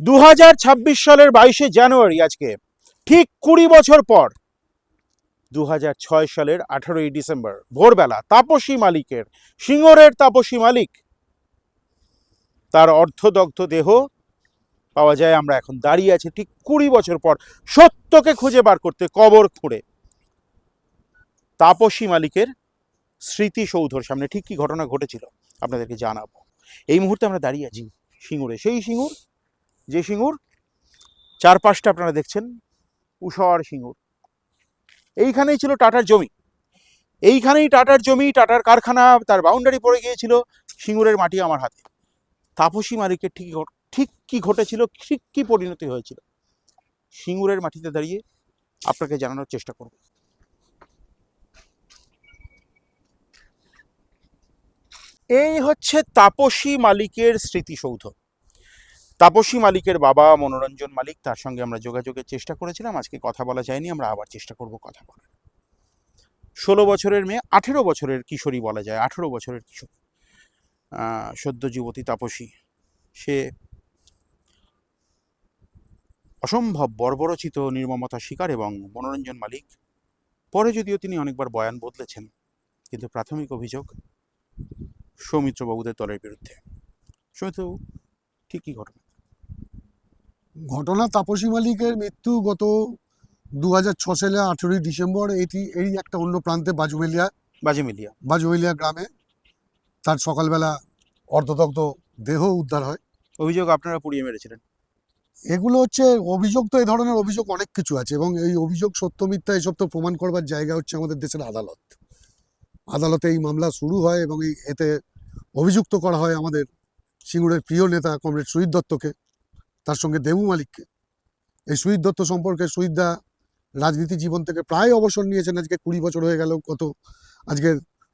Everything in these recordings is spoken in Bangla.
দু হাজার ছাব্বিশ সালের বাইশে জানুয়ারি আজকে, ঠিক কুড়ি বছর পর দু হাজার ছয় সালের আঠারোই ডিসেম্বর, ভোরবেলা তাপসী মালিকের সিঙ্গরের তাপসী মালিক। তার অর্ধদগ্ধ দেহ পাওয়া যায়, আমরা এখন দাঁড়িয়ে আছি ঠিক কুড়ি বছর পর, সত্যকে খুঁজে বার করতে, কবর খুঁড়ে। তাপসী মালিকের স্মৃতিসৌধর সামনে ঠিক কি ঘটনা ঘটেছিল, আপনাদেরকে জানাব। এই মুহূর্তে আমরা দাঁড়িয়ে আছি সিঙ্গুরে সেই সিঙ্গুর যে সিঙ্গুর, চারপাশটা আপনারা দেখছেন উষর সিঙ্গুর। এইখানেই ছিল টাটার জমি। এইখানেই টাটার জমি, টাটার কারখানা, তার বাউন্ডারি পড়ে গিয়েছিল সিঙ্গুরের মাটি আমার হাতে। তাপসী মালিকের ঠিক ঠিক কি ঘটেছিল, ঠিক কি পরিণতি হয়েছিল, সিঙ্গুরের মাটিতে দাঁড়িয়ে আপনাকে জানানোর চেষ্টা করব। এই হচ্ছে তাপসী মালিকের স্মৃতিসৌধ। তাপসী মালিকের বাবা, মনোরঞ্জন মালিক, তার সঙ্গে আমরা যোগাযোগের চেষ্টা করেছিলাম। আজকে কথা বলা যায়নি, আমরা আবার চেষ্টা করব কথা বলার। ষোলো বছরের মেয়ে, আঠেরো বছরের কিশোরী বলা যায়, আঠেরো বছরের কিশোরী। সদ্য যুবতী তাপসী। সে অসম্ভব বর্বরচিত নির্মমতা শিকার এবং মনোরঞ্জন মালিক। পরে যদিও তিনি অনেকবার বয়ান বদলেছেন, কিন্তু প্রাথমিক অভিযোগ সৌমিত্রবাবুদের দলের বিরুদ্ধে। সৌমিত্রবাবু ঠিকই ঘটনা? ঘটনা তাপসী মালিকের মৃত্যু গত দু হাজার ছ সালে আঠেরোই ডিসেম্বর এটি এই একটা অন্য প্রান্তে বাজুমেলিয়া বাজে মিলিয়া বাজুমেলিয়া গ্রামে তার সকালবেলা অর্ধদগ্ধ দেহ উদ্ধার হয়। অভিযোগ আপনারা পুড়িয়ে মেরেছিলেন। এগুলো হচ্ছে অভিযোগ তো এই ধরনের অভিযোগ অনেক কিছু আছে এবং এই অভিযোগ সত্য মিথ্যা এসব তো প্রমাণ করবার জায়গা হচ্ছে আমাদের দেশের আদালত। আদালতে এই মামলা শুরু হয় এবং এই এতে অভিযুক্ত করা হয় আমাদের সিঙ্গুরের প্রিয় নেতা কমরেড শহীদ দত্তকে। তার সঙ্গে দেবু মালিককে। এই শহীদ দত্ত সম্পর্কে শহীদদা রাজনীতি জীবন থেকে প্রায় অবসর নিয়েছেন। আজকে কুড়ি বছর হয়ে গেল কত? আজকে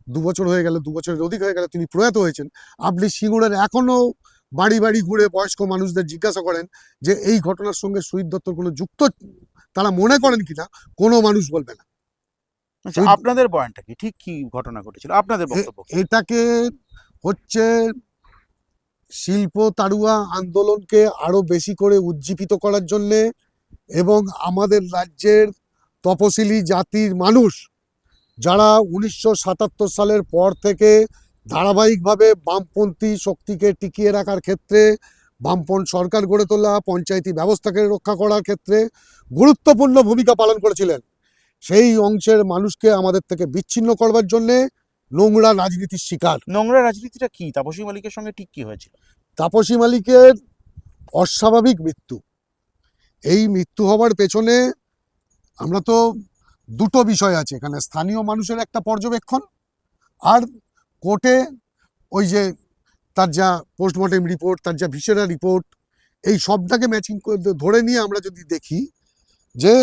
দু বছর হয়ে গেল দু বছরের অধিক হয়ে গেল তিনি প্রয়াত হয়েছেন। আপনি সিঙ্গুরের এখনও বাড়ি বাড়ি ঘুরে বয়স্ক মানুষদের জিজ্ঞাসা করেন যে এই ঘটনার সঙ্গে শহীদ দত্তর কোনো যুক্ত তারা মনে করেন কিনা? কোনো মানুষ বলবে না। আচ্ছা আপনাদের বয়ানটা কি? ঠিক কি ঘটনা ঘটেছিল? আপনাদের বক্তব্য এটাকে হচ্ছে শিল্প তাড়ুয়া আন্দোলনকে আরও বেশি করে উজ্জীবিত করার জন্যে এবং আমাদের রাজ্যের তপশিলি জাতির মানুষ যারা উনিশশো সাতাত্তর সালের পর থেকে ধারাবাহিকভাবে বামপন্থী শক্তিকে টিকিয়ে রাখার ক্ষেত্রে, বামপন্থ সরকার গড়ে তোলা, পঞ্চায়েতি ব্যবস্থাকে রক্ষা করার ক্ষেত্রে গুরুত্বপূর্ণ ভূমিকা পালন করেছিলেন। সেই অংশের মানুষকে আমাদের থেকে বিচ্ছিন্ন করবার জন্যে নোংরা রাজনীতির শিকার। নোংরা রাজনীতিটা কি? তাপসী মালিকের সঙ্গে ঠিক কি হয়েছিল? তাপসী মালিকের অস্বাভাবিক মৃত্যু। এই মৃত্যু হওয়ার পেছনে আমরা তো দুটো বিষয় আছে। এখানে স্থানীয় মানুষের একটা পর্যবেক্ষণ আর কোর্টে ওই যে তার যা পোস্টমর্টেম রিপোর্ট তার যা ভিসেরা রিপোর্ট এই সবটাকে ম্যাচিং করে ধরে নিয়ে আমরা যদি দেখি যে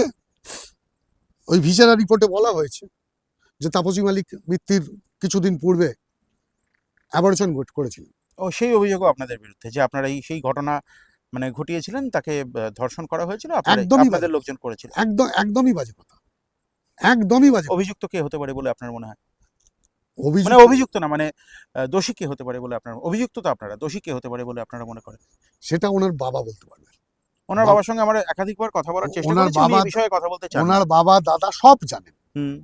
ওই ভিসেরা রিপোর্টে বলা হয়েছে যে তাপসী মালিক মৃত্যুর কিছুদিন পূর্বে অ্যাবরেশন করেছিল ও সেই অভিযোগও আপনাদের বিরুদ্ধে যে আপনারা এই সেই ঘটনা মানে ঘটিয়েছিলেন তাকে ধর্ষণ করা হয়েছিল একদমই আপনাদের বাজে। লোকজন করেছিল। একদম একদমই বাজে কথা। একদমই বাজে অভিযুক্ত কে হতে পারে বলে আপনার মনে হয়? মানে অভিযুক্ত না মানে দোষী কে হতে পারে বলে আপনার অভিযুক্ত তো আপনারা দোষী কে হতে পারে বলে আপনারা মনে করেন? সেটা ওনার বাবা বলতে পারবে। ওনার বাবার সঙ্গে আমরা একাধিকবার কথা বলার চেষ্টা করেছি বিষয়ে কথা বলতে না। ওনার বাবা দাদা সব জানেন। হুম।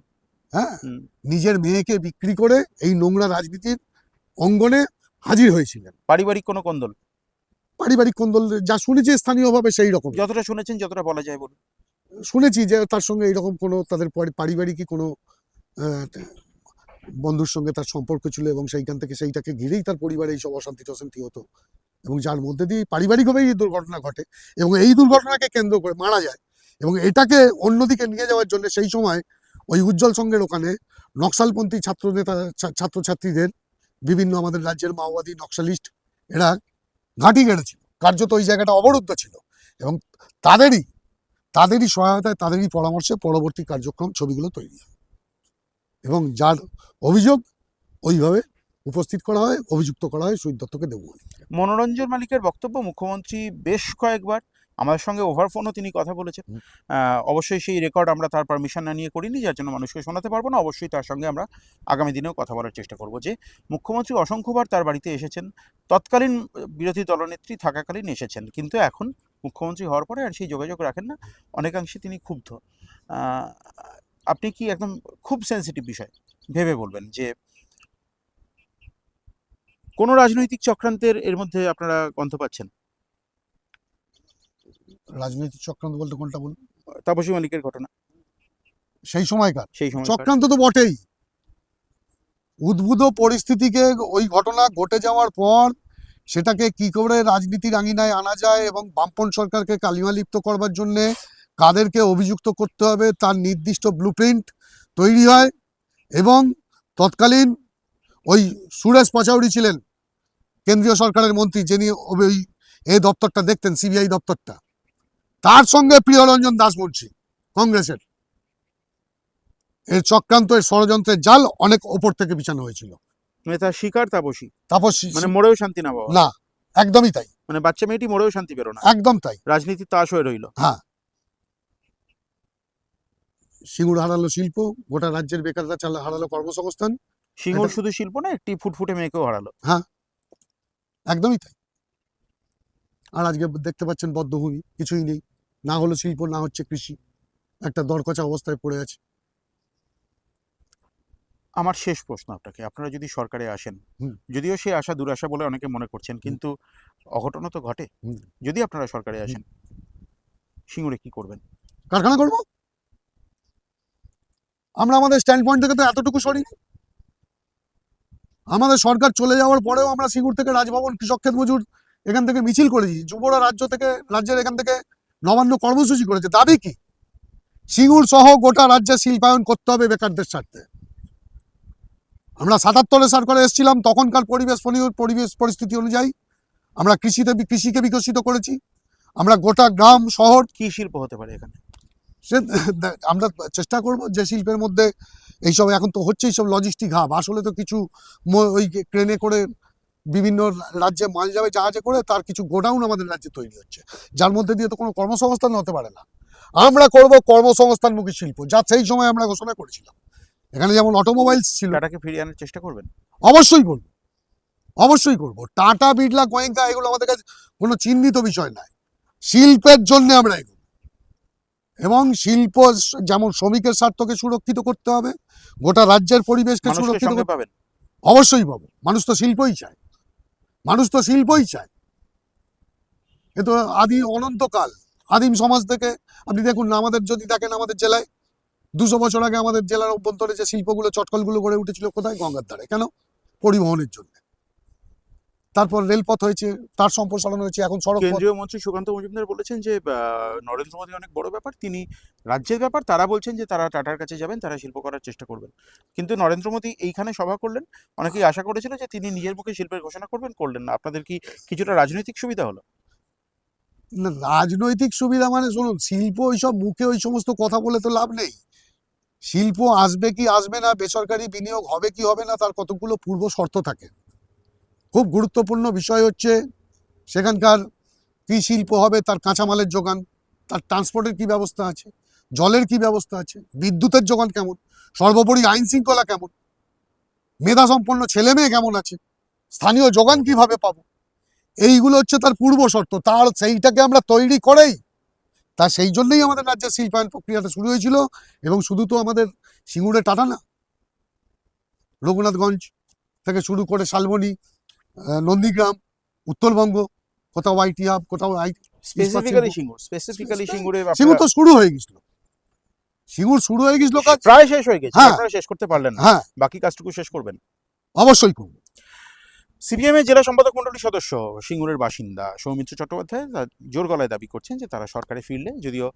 হ্যাঁ? নিজের মেয়েকে বিক্রি করে এই নোংরা রাজনীতির অঙ্গনে হাজির হয়েছিলেন। পারিবারিক কোনো কন্দল? পারিবারিক কন্দল যা শুনেছি স্থানীয়ভাবে সেই রকম। যতটা শুনেছেন যতটা বলা যায় বলুন। শুনেছি যে তার সঙ্গে এইরকম কোনো তাদের পারি- পারিবারিকই কোনো বন্ধুর সঙ্গে তার সম্পর্ক ছিল এবং সেইখান থেকে সেইটাকে ঘিরেই তার পরিবারে এইসব অশান্তি টশান্তি হতো। এবং যার মধ্যে দিয়ে পারিবারিকভাবেই এই দুর্ঘটনা ঘটে এবং এই দুর্ঘটনাকে কেন্দ্র করে মারা যায়। এবং এটাকে অন্যদিকে নিয়ে যাওয়ার জন্য সেই সময় ওই উজ্জ্বল সঙ্গের ওখানে নকশালপন্থী ছাত্র নেতা ছাত্রছাত্রীদের বিভিন্ন আমাদের রাজ্যের মাওবাদী নকশালিস্ট এরা ঘাঁটি গেড়েছিল। কার্যত ওই জায়গাটা অবরুদ্ধ ছিল এবং তাদেরই তাদেরই সহায়তায়, তাদেরই পরামর্শে পরবর্তী কার্যক্রম ছবিগুলো তৈরি হয়। এবং যার অভিযোগ ওইভাবে উপস্থিত করা হয়, অভিযুক্ত করা হয় শহীদ দত্তকে দেবো মনোরঞ্জন মালিকের বক্তব্য মুখ্যমন্ত্রী বেশ কয়েকবার আমাদের সঙ্গে ওভার ফোনও তিনি কথা বলেছেন। অবশ্যই সেই রেকর্ড আমরা তার পারমিশন না নিয়ে করিনি যার জন্য মানুষকে শোনাতে পারব না। অবশ্যই তার সঙ্গে আমরা আগামী দিনেও কথা বলার চেষ্টা করব যে মুখ্যমন্ত্রী অসংখ্যবার তার বাড়িতে এসেছেন তৎকালীন বিরোধী দলনেত্রী থাকাকালীন এসেছেন কিন্তু এখন মুখ্যমন্ত্রী হওয়ার পরে আর সেই যোগাযোগ রাখেন না অনেকাংশে তিনি ক্ষুব্ধ। আপনি কি একদম খুব সেন্সিটিভ বিষয় ভেবে বলবেন যে কোন রাজনৈতিক চক্রান্তের এর মধ্যে আপনারা গন্ধ পাচ্ছেন? রাজনৈতিক চক্রান্ত বলতে কোনটা বলুন? তাপসী মালিকের ঘটনা। সেই সময়কার। সেই সময় চক্রান্ত তো বটেই। উদ্ভূত পরিস্থিতিকে ওই ঘটনা ঘটে যাওয়ার পর সেটাকে কি করে রাজনীতির আঙিনায় আনা যায় এবং বামপন সরকারকে কালিমালিপ্ত করবার জন্য কাদেরকে অভিযুক্ত করতে হবে তার নির্দিষ্ট ব্লুপ্রিন্ট তৈরি হয় এবং তৎকালীন ওই সুরেশ পাচাউরি ছিলেন কেন্দ্রীয় সরকারের মন্ত্রী যিনি ওই এই দপ্তরটা দেখতেন সিবিআই দপ্তরটা। তার সঙ্গে প্রিয়রঞ্জন দাসমুন্সী কংগ্রেসের। এর চক্রান্ত এর ষড়যন্ত্রের জাল অনেক ওপর থেকে বিছানো হয়েছিল। মানে শিকার তাপসী। তারপর মানে মরেও শান্তি না না একদমই তাই। মানে বাচ্চা মেয়েটি মরেও শান্তি না। একদম তাই। রাজনীতি তাস হয়ে রইল। সিঙ্গুর হারালো শিল্প গোটা রাজ্যের বেকাররা চাল হারালো কর্মসংস্থান। সিঙ্গুর শুধু শিল্প না একটি ফুটফুটে মেয়েকেও হারালো। একদমই তাই। আর আজকে দেখতে পাচ্ছেন বদ্ধভূমি কিছুই নেই। না হলো শিল্প না হচ্ছে কৃষি। একটা দরকচা অবস্থায় পড়ে আছে। আমার শেষ প্রশ্ন আপনাকে। আপনারা যদি সরকারে আসেন। যদিও সে আশা দুরাশা বলে অনেকে মনে করছেন কিন্তু অঘটনও তো ঘটে। যদি আপনারা সরকারে আসেন সিঙ্গুরে কি করবেন? কারখানা করব? আমরা আমাদের স্ট্যান্ড পয়েন্ট থেকে তো এতটুকু সরি আমাদের সরকার চলে যাওয়ার পরেও আমরা সিঙ্গুর থেকে রাজভবন কৃষক ক্ষেত মজুর এখান থেকে মিছিল করেছি। যুবরা রাজ্য থেকে রাজ্যের এখান থেকে নবান্ন কর্মসূচি করেছে। দাবি কি? সিঙ্গুর সহ গোটা রাজ্যে শিল্পায়ন করতে হবে বেকারদের স্বার্থে। আমরা সাতাত্তরে সরকারে এসেছিলাম তখনকার পরিবেশ পরিবেশ পরিস্থিতি অনুযায়ী। আমরা কৃষিতে কৃষিকে বিকশিত করেছি। আমরা গোটা গ্রাম শহর কি শিল্প হতে পারে এখানে? সে আমরা চেষ্টা করব যে শিল্পের মধ্যে এইসব এখন তো হচ্ছে এইসব লজিস্টিক হাব আসলে তো কিছু ওই ট্রেনে করে বিভিন্ন রাজ্যে মাল যাবে জাহাজে করে তার কিছু গোডাউন আমাদের রাজ্যে তৈরি হচ্ছে। যার মধ্যে দিয়ে তো কোনো কর্মসংস্থান হতে পারে না। আমরা করব কর্মসংস্থানমুখী শিল্প যা সেই সময় আমরা ঘোষণা করেছিলাম। এখানে যেমন অটোমোবাইলস ছিল। টাটাকে ফিরিয়ে আনার চেষ্টা করবেন? অবশ্যই করব। অবশ্যই করব। টাটা বিড়লা গোয়েঙ্কা এগুলো আমাদের কাছে কোনো চিহ্নিত বিষয় নয় শিল্পের জন্য আমরা এগুলো এবং শিল্প যেমন শ্রমিকের স্বার্থকে সুরক্ষিত করতে হবে গোটা রাজ্যের পরিবেশকে সুরক্ষিত অবশ্যই পাবো। মানুষ তো শিল্পই চায়। মানুষ তো শিল্পই চায়। কিন্তু আদি অনন্তকাল, আদিম সমাজ থেকে, আপনি দেখুন না আমাদের, যদি দেখেন আমাদের জেলায়, দুশো বছর আগে আমাদের জেলার অভ্যন্তরে যে শিল্পগুলো, চটকলগুলো গড়ে উঠেছিল, কোথায়? গঙ্গার ধারে। কেন? পরিবহনের জন্য। তারপর রেলপথ হয়েছে তার সম্প্রসারণ হয়েছে এখন সড়ক কেন্দ্রীয় মন্ত্রী সুকান্ত মজুমদার বলেছেন যে নরেন্দ্র মোদী অনেক বড় ব্যাপার তিনি রাজ্যের ব্যাপার তারা বলছেন যে তারা টাটার কাছে যাবেন তারা শিল্প করার চেষ্টা করবেন। কিন্তু নরেন্দ্র মোদী এইখানে সভা করলেন অনেকেই আশা করেছিল যে তিনি নিজের মুখে শিল্পের ঘোষণা করবেন করলেন না। আপনাদের কি কিছুটা রাজনৈতিক সুবিধা হলো? না, রাজনৈতিক সুবিধা মানে শুনুন শিল্প ওইসব মুখে ওই সমস্ত কথা বলে তো লাভ নেই। শিল্প আসবে কি আসবে না বেসরকারি বিনিয়োগ হবে কি হবে না তার কতগুলো পূর্ব শর্ত থাকে। খুব গুরুত্বপূর্ণ বিষয় হচ্ছে সেখানকার কি শিল্প হবে, তার কাঁচামালের যোগান, তার ট্রান্সপোর্টের কি ব্যবস্থা আছে, জলের কি ব্যবস্থা আছে, বিদ্যুতের যোগান কেমন, সর্বোপরি আইন শৃঙ্খলা কেমন, মেধা সম্পন্ন ছেলে মেয়ে কেমন আছে, স্থানীয় যোগান কীভাবে পাবো, এইগুলো হচ্ছে তার পূর্ব শর্ত, তার সেইটাকে আমরা তৈরি করেই, তা সেই জন্যই আমাদের রাজ্যের শিল্পায়ন প্রক্রিয়াটা শুরু হয়েছিল, এবং শুধু তো আমাদের সিঙ্গুরে টাটা না, রঘুনাথগঞ্জ থেকে শুরু করে শালবনী নন্দীগ্রাম উত্তরবঙ্গ কোথাও আইটি হাব কোথাও স্পেসিফিক্যালি। সিঙ্গুর স্পেসিফিক্যালি সিঙ্গুরে সিঙ্গুর তো শুরু হয়ে গেছিল। সিঙ্গুর শুরু হয়ে গেছিল কাজ প্রায় শেষ হয়ে গেছে হ্যাঁ। আপনারা শেষ করতে পারলেন না। হ্যাঁ। বাকি কাজটুকু শেষ করবেন। অবশ্যই করব। সিপিএম এর জেলা সম্পাদক মন্ডলীর সদস্য সিঙ্গুরের বাসিন্দা সৌমিত্র চট্টোপাধ্যায় জোর গলায় দাবি করছেন যে তারা সরকারে ফিরলে যদিও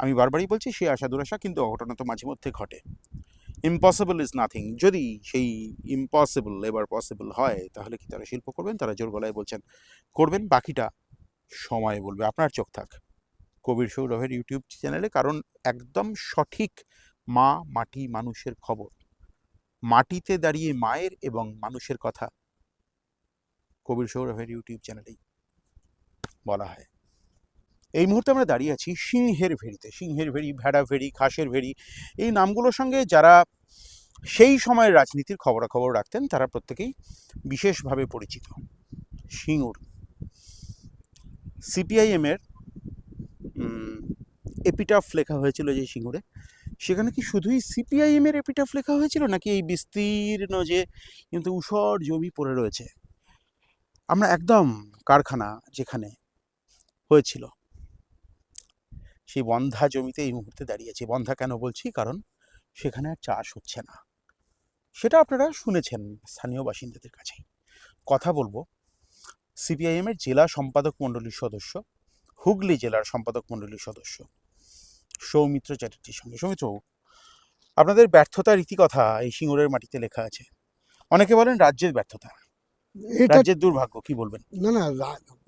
আমি বারবারই বলছি সে আশা দুরাশা কিন্তু অঘটনা তো মাঝে মধ্যে ঘটে। ইম্পসিবল ইজ নাথিং যদি সেই ইম্পসিবল এবার পসিবল হয়, তাহলে কি তারা শিল্প করবেন? তারা জোর গলায় বলছেন, করবেন, বাকিটা সময় বলবে। আপনার চোখ থাক। কবির সৌরভের ইউটিউব চ্যানেলে কারণ একদম সঠিক মা, মাটি, মানুষের খবর। মাটিতে দাঁড়িয়ে মায়ের এবং মানুষের কথা কবির সৌরভের ইউটিউব চ্যানেলেই বলা হয়। এই মুহূর্তে আমরা দাঁড়িয়ে আছি সিংহের ভেড়িতে। সিংহের ভেড়ি, ভেড়া ভেড়ি ঘাসের ভেড়ি। এই নামগুলোর সঙ্গে যারা সেই সময়ের রাজনীতির খবরাখবর রাখতেন, তারা প্রত্যেকেই বিশেষভাবে পরিচিত। সিঙ্গুর। সিপিআইএমের এপিটাফ লেখা হয়েছিল যে সিঙ্গুরে। সেখানে কি শুধুই সিপিআইএমের এপিটাফ লেখা হয়েছিল, নাকি এই বিস্তীর্ণ যে কিন্তু উষর জমি পড়ে রয়েছে? আমরা একদম কারখানা যেখানে হয়েছিল। সেই বন্ধা জমিতে এই মুহূর্তে দাঁড়িয়েছি বন্ধা কেন বলছি? কারণ সেখানে আর চাষ হচ্ছে না। সেটা আপনারা শুনেছেন স্থানীয় বাসিন্দাদের কাছে। কথা বলব সিপিআইএমের জেলা সম্পাদক মণ্ডলীর সদস্য হুগলি জেলার সম্পাদক মণ্ডলীর সদস্য সৌমিত্র চ্যাটার্জির সঙ্গে। সৌমিত্র আপনাদের ব্যর্থতার রীতিকথা এই সিঙ্গুরের মাটিতে লেখা আছে। অনেকে বলেন রাজ্যের ব্যর্থতা। রাজ্যের দুর্ভাগ্য কি বলবেন? না না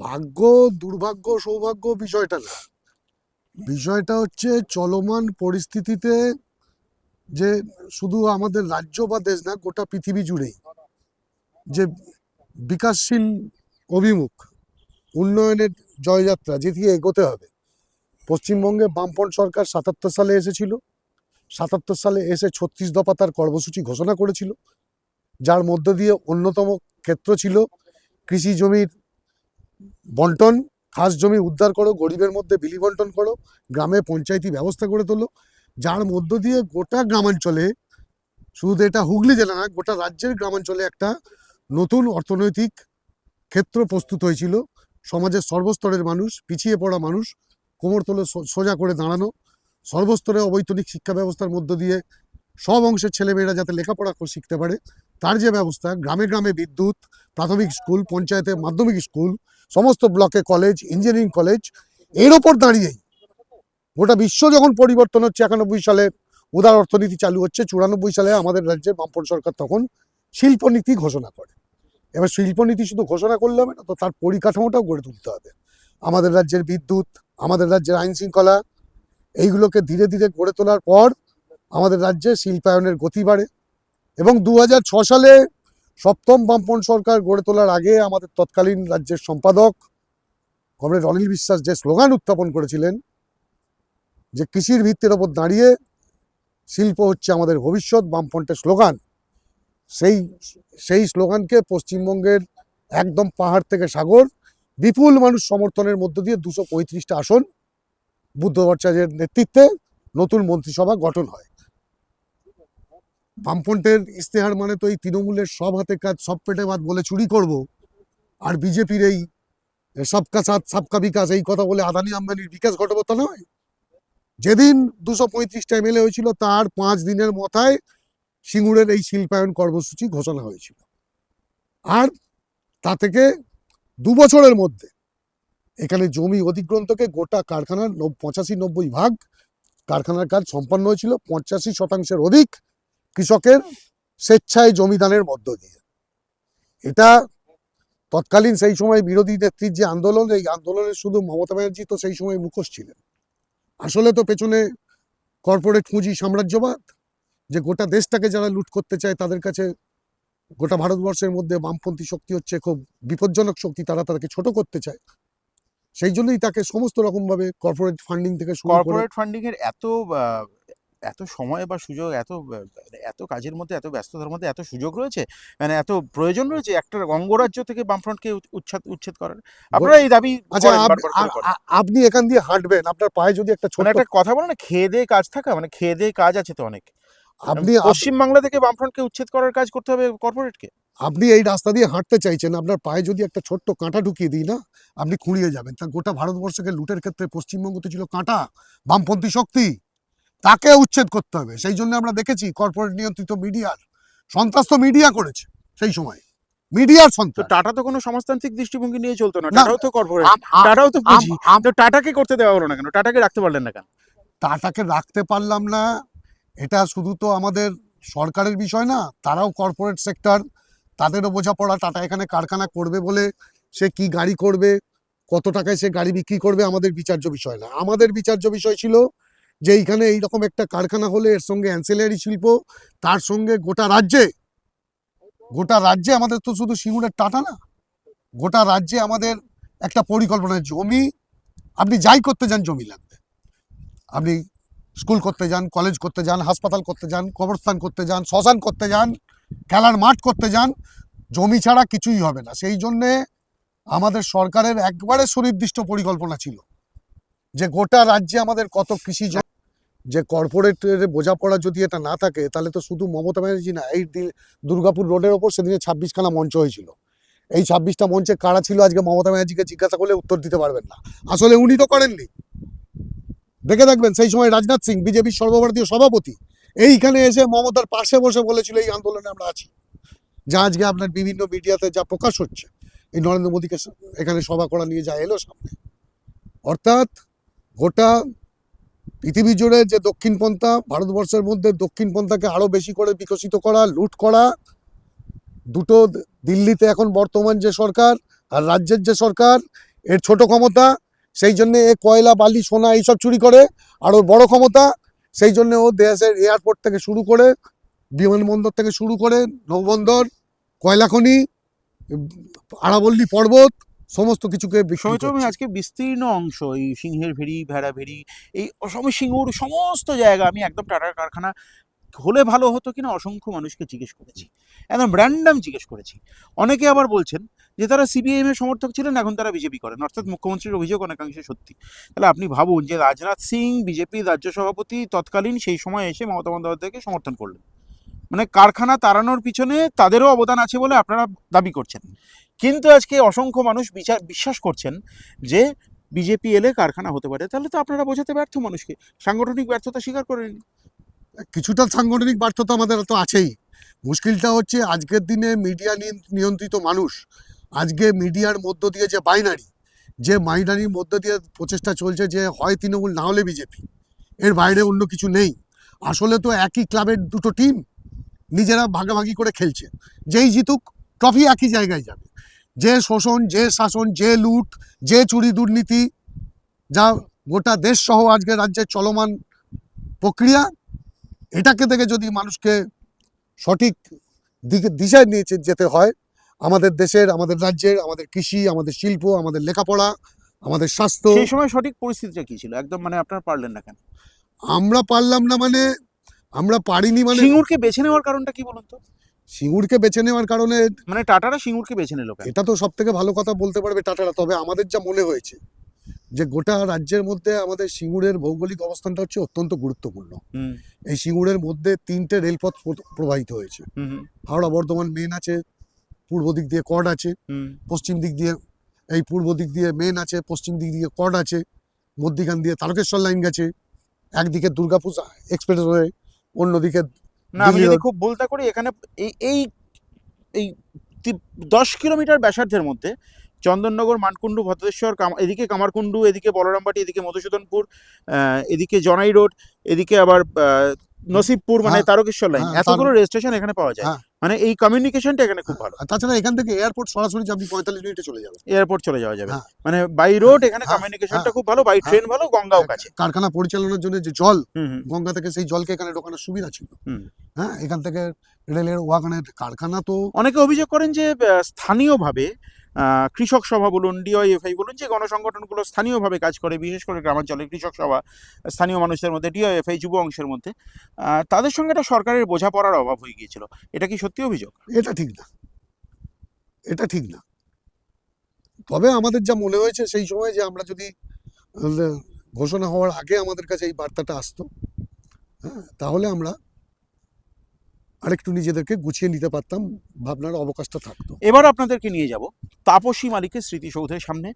ভাগ্য দুর্ভাগ্য সৌভাগ্য বিষয়টা না। বিষয়টা হচ্ছে চলমান পরিস্থিতিতে যে শুধু আমাদের রাজ্য বা দেশ না, গোটা পৃথিবী জুড়েই যে বিকাশশীল অভিমুখ, উন্নয়নের জয়যাত্রা যেদিকে এগোতে হবে। পশ্চিমবঙ্গে বামপন সরকার সাতাত্তর সালে এসেছিল। সাতাত্তর সালে এসে ছত্রিশ দফা তার কর্মসূচি ঘোষণা করেছিল। যার মধ্য দিয়ে অন্যতম ক্ষেত্র ছিল কৃষি জমির বন্টন খাস জমি উদ্ধার করো, গরিবের মধ্যে বিলি বন্টন করো, গ্রামে পঞ্চায়েতি ব্যবস্থা করে তোলো। যার মধ্য দিয়ে গোটা গ্রামাঞ্চলে, শুধু এটা হুগলি জেলা না, গোটা রাজ্যের গ্রামাঞ্চলে একটা নতুন অর্থনৈতিক ক্ষেত্র প্রস্তুত হয়েছিল। সমাজের সর্বস্তরের মানুষ, পিছিয়ে পড়া মানুষ, কোমর তোলে সোজা করে দাঁড়ানো, সর্বস্তরে অবৈতনিক শিক্ষা ব্যবস্থার মধ্য দিয়ে সব অংশের ছেলেমেয়েরা যাতে লেখাপড়া শিখতে পারে। তার যে ব্যবস্থা, গ্রামে গ্রামে বিদ্যুৎ, প্রাথমিক স্কুল, পঞ্চায়েতে মাধ্যমিক স্কুল, সমস্ত ব্লকে কলেজ ইঞ্জিনিয়ারিং কলেজের ওপর দাঁড়িয়েই গোটা বিশ্ব যখন পরিবর্তন হচ্ছে, একানব্বই সালে উদার অর্থনীতি চালু হচ্ছে, চুরানব্বই সালে আমাদের রাজ্যে বামপন সরকার তখন শিল্পনীতি ঘোষণা করে। এবার শিল্পনীতি শুধু ঘোষণা করলে হবে না, তো তার পরিকাঠামোটাও গড়ে তুলতে হবে। আমাদের রাজ্যের বিদ্যুৎ, আমাদের রাজ্যের আইন শৃঙ্খলা, এইগুলোকে ধীরে ধীরে গড়ে তোলার পর আমাদের রাজ্যে শিল্পায়নের গতি বাড়ে। এবং দু সালে সপ্তম বামপন সরকার গড়ে তোলার আগে আমাদের তৎকালীন রাজ্যের সম্পাদক কমরেড অনিল বিশ্বাস যে স্লোগান উত্থাপন করেছিলেন যে কৃষির ভিত্তির ওপর দাঁড়িয়ে শিল্প হচ্ছে আমাদের ভবিষ্যৎ বামফ্রন্টের স্লোগান, সেই সেই স্লোগানকে পশ্চিমবঙ্গের একদম পাহাড় থেকে সাগর, বিপুল মানুষ সমর্থনের মধ্য দিয়ে দুশো পঁয়ত্রিশটা আসন বুদ্ধ ভট্টাচার্যের নেতৃত্বে নতুন মন্ত্রিসভা গঠন হয়। বামফ্রন্টের ইস্তেহার মানে তো এই তৃণমূলের সব হাতে কাজ, সব পেটে ভাত বলে চুরি করব। আর বিজেপির এই সবকা সাথ, সবকা বিকাশ, এই কথা বলে আদানি আম্বানির বিকাশ ঘটাবো তা নয়। যেদিন দুশো পঁয়ত্রিশটা এমএলএ হয়েছিল, তার পাঁচ দিনের মাথায় সিঙ্গুরের এই শিল্পায়ন কর্মসূচি ঘোষণা হয়েছিল। আর তা থেকে দু বছরের মধ্যে এখানে জমি অধিগ্রহণ থেকে গোটা কারখানার পঁচাশি নব্বই ভাগ কারখানার কাজ সম্পন্ন হয়েছিল, পঁচাশি শতাংশের অধিক কৃষকের স্বেচ্ছায় জমিদানের মধ্য দিয়ে। এটা তৎকালীন সেই সময় বিরোধী নেত্রীর যে আন্দোলন, এই আন্দোলনের শুধু মমতা ব্যানার্জি তো সেই সময় মুখোশ ছিলেন। আসলে তো পেছনে কর্পোরেট পুঁজি সাম্রাজ্যবাদ, যে গোটা দেশটাকে যারা লুট করতে চায় তাদের কাছে গোটা ভারতবর্ষের মধ্যে বামপন্থী শক্তি হচ্ছে, খুব বিপজ্জনক শক্তি, তারা তাদেরকে ছোট করতে চায়। সেই জন্যই তাকে সমস্ত রকম ভাবে কর্পোরেট ফান্ডিং থেকে কর্পোরেট ফান্ডিং এর এত এত সময় বা সুযোগ এত এত কাজের মধ্যে এত ব্যস্ততার মধ্যে এত সুযোগ রয়েছে মানে এত প্রয়োজন রয়েছে একটা অঙ্গরাজ্য থেকে বামফ্রন্টকে উচ্ছেদ উচ্ছেদ করার। আপনারা এই দাবি আচ্ছা আপনি এখান দিয়ে হাঁটবেন আপনার পায়ে যদি একটা ছোট মানে একটা কথা বলেন না খেয়ে দিয়ে কাজ থাকা মানে খেয়ে দিয়ে কাজ আছে তো অনেক। আপনি আপ- পশ্চিম বাংলা থেকে বামফ্রন্টকে উচ্ছেদ করার কাজ করতে হবে কর্পোরেটকে আপনি এই রাস্তা দিয়ে হাঁটতে চাইছেন আপনার পায়ে যদি একটা ছোট্ট কাঁটা ঢুকিয়ে দিই না আপনি খুঁড়িয়ে যাবেন। তা গোটা ভারতবর্ষকে লুটের ক্ষেত্রে পশ্চিমবঙ্গ তো ছিল কাঁটা বামপন্থী শক্তি। তাকে উচ্ছেদ করতে হবে। সেই জন্য আমরা দেখেছি কর্পোরেট নিয়ন্ত্রিত মিডিয়ার সন্ত্রাস তো মিডিয়া করেছে সেই সময়। মিডিয়ার সন্ত্রাস। টাটা তো কোনো সমাজতান্ত্রিক দৃষ্টিভঙ্গি নিয়ে চলতো না। টাটাও তো কর্পোরেট টাটাও তো পুঁজি। তো টাটাকে করতে দেওয়া হলো না কেন? টাটাকে রাখতে পারলেন না কেন? টাটাকে রাখতে পারলাম না। এটা শুধু তো আমাদের সরকারের বিষয় না তারাও কর্পোরেট সেক্টর তাদেরও বোঝাপড়া টাটা এখানে কারখানা করবে বলে সে কি গাড়ি করবে কত টাকায় সে গাড়ি বিক্রি করবে আমাদের বিচার্য বিষয় না। আমাদের বিচার্য বিষয় ছিল যে এইখানে এইরকম একটা কারখানা হলে এর সঙ্গে অ্যান্সেলারি শিল্প, তার সঙ্গে গোটা রাজ্যে গোটা রাজ্যে আমাদের তো শুধু সিঙ্গুরের টাটা না, গোটা রাজ্যে আমাদের একটা পরিকল্পনা জমি, আপনি যাই করতে যান জমি লাগবে। আপনি স্কুল করতে যান কলেজ করতে যান, হাসপাতাল করতে যান, কবরস্থান করতে যান, শ্মশান করতে যান, খেলার মাঠ করতে যান, জমি ছাড়া কিছুই হবে না। সেই জন্যে আমাদের সরকারের একবারে সুনির্দিষ্ট পরিকল্পনা ছিল। যে গোটা রাজ্যে আমাদের কত কৃষি যে কর্পোরেটের বোঝাপড়া যদি এটা না থাকে, তাহলে তো শুধু মমতা ব্যানার্জি না, এই দুর্গাপুর রোডের ওপর সেদিনে ছাব্বিশখানা মঞ্চ হয়েছিল। এই ছাব্বিশটা মঞ্চে কারা ছিল আজকে মমতা ব্যানার্জিকে জিজ্ঞাসা করলে উত্তর দিতে পারবেন না। আসলে উনি তো করেননি। দেখে থাকবেন সেই সময় রাজনাথ সিং, বিজেপির সর্বভারতীয় সভাপতি, এইখানে এসে মমতার পাশে বসে বলেছিল, এই আন্দোলনে আমরা আছি। যা আজকে আপনার বিভিন্ন মিডিয়াতে যা প্রকাশ হচ্ছে, এই নরেন্দ্র মোদীকে এখানে সভা করা নিয়ে যা এলো সামনে। অর্থাৎ গোটা পৃথিবী জুড়ে যে দক্ষিণপন্থা ভারতবর্ষের মধ্যে দক্ষিণপন্থাকে আরও বেশি করে বিকশিত করা, লুট করা, দুটো দিল্লিতে এখন বর্তমান যে সরকার আর রাজ্যের যে সরকার, এর ছোট ক্ষমতা, সেই জন্য এ কয়লা, বালি, সোনা এইসব চুরি করে, আর ওর বড় ক্ষমতা, সেই জন্য ও দেশের এয়ারপোর্ট থেকে শুরু করে, বিমানবন্দর থেকে শুরু করে, নৌবন্দর কয়লাখনি আরাবল্লী পর্বত সমস্ত কিছুকে করছে। আজকে বিস্তীর্ণ অংশ এই সিংহের ভেড়ি ভেড়া ভেড়ি এই অসম সিঙ্গুর সমস্ত জায়গা আমি একদম টাটার কারখানা হলে ভালো হতো কিনা অসংখ্য মানুষকে জিজ্ঞেস করেছি। একদম র্যান্ডাম জিজ্ঞেস করেছি। অনেকে আবার বলছেন যে তারা সিপিআইএম এর সমর্থক ছিলেন এখন তারা বিজেপি করেন। অর্থাৎ মুখ্যমন্ত্রীর অভিযোগ অনেকাংশে সত্যি। তাহলে আপনি ভাবুন যে রাজনাথ সিং বিজেপির রাজ্য সভাপতি তৎকালীন সেই সময় এসে মমতা বন্দ্যোপাধ্যায়কে সমর্থন করলেন। মানে কারখানা তাড়ানোর পিছনে তাদেরও অবদান আছে বলে আপনারা দাবি করছেন। কিন্তু আজকে অসংখ্য মানুষ বিচার বিশ্বাস করছেন যে বিজেপি এলে কারখানা হতে পারে। তাহলে তো আপনারা বোঝাতে ব্যর্থ মানুষকে। সাংগঠনিক ব্যর্থতা স্বীকার করে নিন কিছুটা সাংগঠনিক ব্যর্থতা আমাদের তো আছেই। মুশকিলটা হচ্ছে আজকের দিনে মিডিয়া নিয়ন্ত্রিত মানুষ, আজকে মিডিয়ার মধ্য দিয়ে যে বাইনারি, যে বাইনারির মধ্য দিয়ে প্রচেষ্টা চলছে যে হয় তৃণমূল, না হলে বিজেপি, এর বাইরে অন্য কিছু নেই। আসলে তো একই ক্লাবের দুটো টিম নিজেরা ভাগাভাগি করে খেলছে। যেই জিতুক ট্রফি একই জায়গায় যাবে। যে শোষণ যে শাসন যে লুট যে চুরি দুর্নীতি যা গোটা দেশ সহ আজকে রাজ্যের চলমান প্রক্রিয়া এটাকে থেকে যদি মানুষকে সঠিক দিকে দিশায় নিয়েছে যেতে হয় আমাদের দেশের আমাদের রাজ্যের আমাদের কৃষি আমাদের শিল্প আমাদের লেখাপড়া আমাদের স্বাস্থ্য সেই সময় সঠিক পরিস্থিতিটা কি ছিল? একদম মানে আপনারা পারলেন না কেন? আমরা পারলাম না মানে আমরা পারিনি মানে সিঙ্গুরকে বেছে নেওয়ার কারণটা কি বলুন তো? সিঙ্গুরকে বেছে নেওয়ার কারণে মানে টাটারা সিঙ্গুরকে বেছে নিল এটা তো সব থেকে ভালো কথা বলতে পারবে টাটারা তবে আমাদের যা মনে হয়েছে যে গোটা রাজ্যের মধ্যে আমাদের সিঙ্গুরের ভৌগোলিক অবস্থানটা হচ্ছে অত্যন্ত গুরুত্বপূর্ণ। এই সিঙ্গুরের মধ্যে তিনটে রেলপথ প্র- প্রবাহিত হয়েছে। হাওড়া বর্ধমান মেন আছে পূর্ব দিক দিয়ে কড আছে পশ্চিম দিক দিয়ে এই পূর্ব দিক দিয়ে মেন আছে পশ্চিম দিক দিয়ে কড আছে মধ্যিখান দিয়ে তারকেশ্বর লাইন গেছে একদিকে দুর্গাপুর এক্সপ্রেস হয়ে অন্যদিকে না আমি যদি। খুব বলতে করি এখানে এই এই এই দশ কিলোমিটার ব্যাসার্ধের মধ্যে চন্দননগর মানকুণ্ডু ভদ্রেশ্বর এদিকে কামারকুণ্ডু এদিকে বলরামবাটি এদিকে মধুসূদনপুর আহ, এদিকে জনাই রোড এদিকে আবার আহ, নসিবপুর মানে হ্যাঁ, তারকেশ্বর লাইন হ্যাঁ, এতগুলো রেল স্টেশন এখানে পাওয়া যায় হ্যাঁ। মানে এই কমিউনিকেশনটা এখানে খুব ভালো। তাছাড়া এখান থেকে এয়ারপোর্ট সরাসরি আপনি পঁয়তাল্লিশ মিনিটে চলে যাবেন। এয়ারপোর্ট চলে যাওয়া যাবে। হ্যাঁ। মানে বাই রোড এখানে হ্যাঁ, কমিউনিকেশনটা হ্যাঁ, খুব ভালো বাই হ্যাঁ। ট্রেন ভালো গঙ্গাও কাছে। কারখানা পরিচালনার জন্য যে জল গঙ্গা থেকে সেই জলকে এখানে ঢোকানোর সুবিধা ছিল। হ্যাঁ এখান থেকে রেলের ওয়াগনের কারখানা তো অনেকে অভিযোগ করেন যে স্থানীয়ভাবে কৃষক সভা বলুন ডিওএফআই বলুন, যে গণসংগঠনগুলো স্থানীয়ভাবে কাজ করে, বিশেষ করে গ্রামাঞ্চলে কৃষক সভা, স্থানীয় মানুষের মধ্যে ডিওএফআই যুব অংশের মধ্যে তাদের সঙ্গে একটা সরকারের বোঝাপড়ার অভাব হয়ে গিয়েছিল। এটা কি সত্যি অভিযোগ? এটা ঠিক না। এটা ঠিক না। তবে আমাদের যা মনে হয়েছে, সেই সময় যে আমরা যদি ঘোষণা হওয়ার আগে আমাদের কাছে এই বার্তাটা আসতো হ্যাঁ তাহলে আমরা আরেকটু নিজেদেরকে গুছিয়ে নিতে পারতাম, ভাবনার অবকাশটা থাকতো। এবার আপনাদেরকে নিয়ে যাব তাপসী মালিকের স্মৃতিসৌধের সামনে।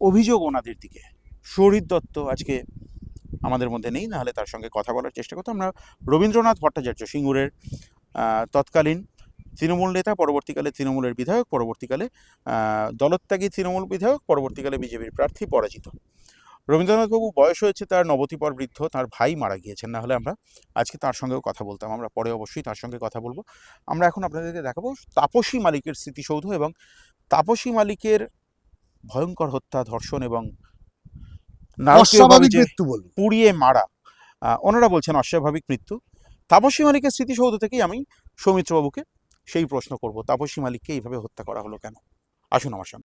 অভিযোগ ওনাদের দিকে। শহীদ দত্ত আজকে আমাদের মধ্যে নেই, নাহলে তার সঙ্গে কথা বলার চেষ্টা করতো আমরা রবীন্দ্রনাথ ভট্টাচার্য সিঙ্গুরের তৎকালীন তৃণমূল নেতা, পরবর্তীকালে তৃণমূলের বিধায়ক, পরবর্তীকালে দলত্যাগী তৃণমূল বিধায়ক, পরবর্তীকালে বিজেপির প্রার্থী, পরাজিত। রবীন্দ্রনাথবাবু বয়স হয়েছে তার নবতিপর বৃদ্ধ তার ভাই মারা গিয়েছেন। না হলে আমরা আজকে তার সঙ্গেও কথা বলতাম। আমরা পরে অবশ্যই তার সঙ্গে কথা বলব। আমরা এখন আপনাদেরকে দেখাবো তাপসী মালিকের স্মৃতিসৌধ এবং তাপসী মালিকের ভয়ঙ্কর হত্যা ধর্ষণ এবং পুড়িয়ে মারা। আহ, ওনারা বলছেন অস্বাভাবিক মৃত্যু। তাপসী মালিকের স্মৃতিসৌধ থেকেই আমি সৌমিত্রবাবুকে সেই প্রশ্ন করব তাপসী মালিককে এইভাবে হত্যা করা হলো কেন? আসুন আমার সঙ্গে।